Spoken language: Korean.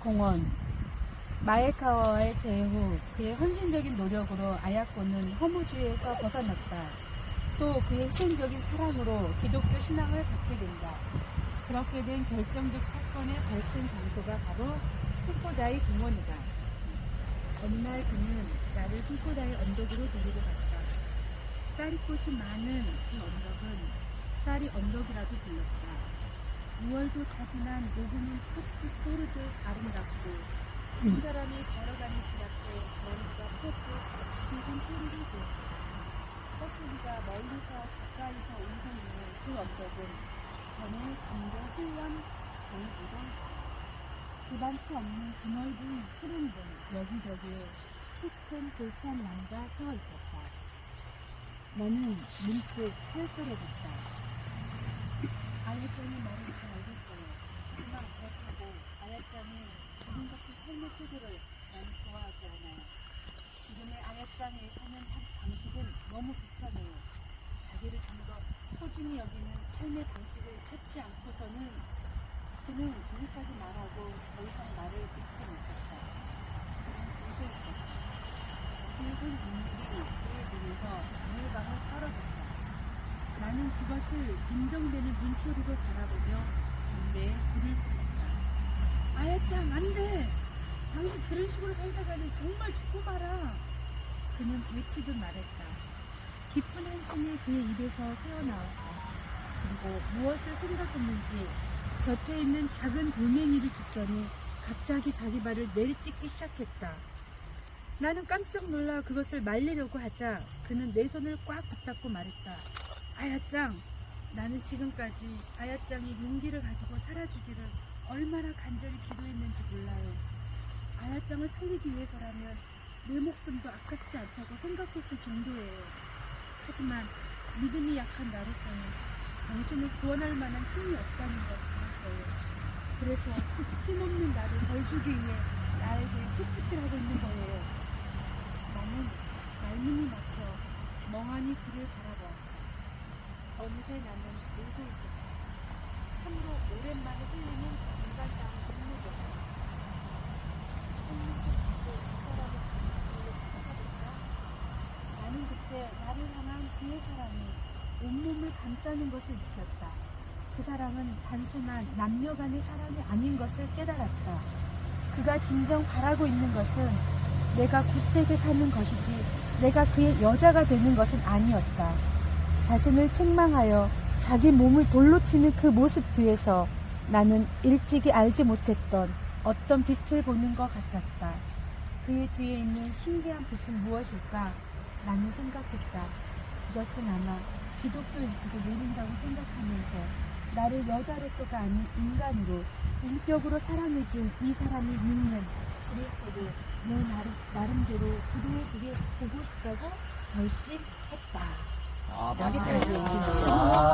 공원 마에카와의 제후 그의 헌신적인 노력으로 아야코는 허무주의에서 벗어났다. 또 그의 희생적인 사랑으로 기독교 신앙을 갖게 된다. 그렇게 된 결정적 사건의 발생 장소가 바로 스코다이 공원이다. 어느 날 그는 나를 스코다이 언덕으로 데리고 갔다. 쌀꽃이 많은 그 언덕은 쌀이 언덕이라도 불렀다. 6월도 다지난 녹음은 톡톡 떠르듯 아름답고 한 사람이 걸어가는 길 앞에 머리가 뻗고 붉은 소리를 지었다. 뻐꾸기가 멀리서 가까이서 온성이는 그 언덕은 전에 감도 훌륭한 정부던 집안치 없는 드넓은 푸른 등 여기저기에 큰 돌찬 나무가 서 있었다. 나는 문득 털떨어졌다. 아야짱의 말을 잘 알겠어요. 하지만 그렇다고 아야짱의 지금 같은 삶의 태도를 나는 좋아하지 않아요. 지금의 아야짱의 사는 한 방식은 너무 귀찮아요. 자기를 좀 더 소중히 여기는 삶의 방식을 찾지 않고서는 그는 거기까지 말하고 더 이상 말을 듣지 못했다. 웃어 있었다. 붉은 눈물이 그의 눈에서 물방울 떨어졌 그것을 긴정되는 눈초리로 바라보며 담배에 불을 붙였다. 아야짱, 안 돼! 당신 그런 식으로 살다가는 정말 죽고 말아! 그는 외치듯 말했다. 깊은 한숨이 그의 입에서 새어나왔다. 그리고 무엇을 생각했는지 곁에 있는 작은 돌멩이를 줍더니 갑자기 자기 발을 내리찍기 시작했다. 나는 깜짝 놀라 그것을 말리려고 하자 그는 내 손을 꽉 붙잡고 말했다. 아야짱, 나는 지금까지 아야짱이 용기를 가지고 살아주기를 얼마나 간절히 기도했는지 몰라요. 아야짱을 살리기 위해서라면 내 목숨도 아깝지 않다고 생각했을 정도예요. 하지만 믿음이 약한 나로서는 당신을 구원할 만한 힘이 없다는 걸 알았어요. 그래서 힘없는 나를 벌 주기 위해 나에게 채찍질하고 있는 거예요. 나는 말문이 막혀 멍하니 불을 바라보았다. 어느새 나는 울고 있었다. 참으로 오랜만에 흘리는 인간다운 눈물이었다. 펼치고 그 사람을 불러 부탁하겠다. 나는 그때 나를 향한 그의 사랑이 온몸을 감싸는 것을 느꼈다. 그 사랑은 단순한 남녀 간의 사랑이 아닌 것을 깨달았다. 그가 진정 바라고 있는 것은 내가 굳세게 사는 것이지 내가 그의 여자가 되는 것은 아니었다. 자신을 책망하여 자기 몸을 돌로 치는 그 모습 뒤에서 나는 일찍이 알지 못했던 어떤 빛을 보는 것 같았다. 그의 뒤에 있는 신기한 빛은 무엇일까? 나는 생각했다. 그것은 아마 기독교인들을 노린다고 생각하면서 나를 여자로서가 아닌 인간으로 인격으로 사랑해준 이 사람이 믿는 그리스도를 내 나름, 나름대로 기도에 그게 보고 싶다고 결심했다. 아, 여기까지. 아,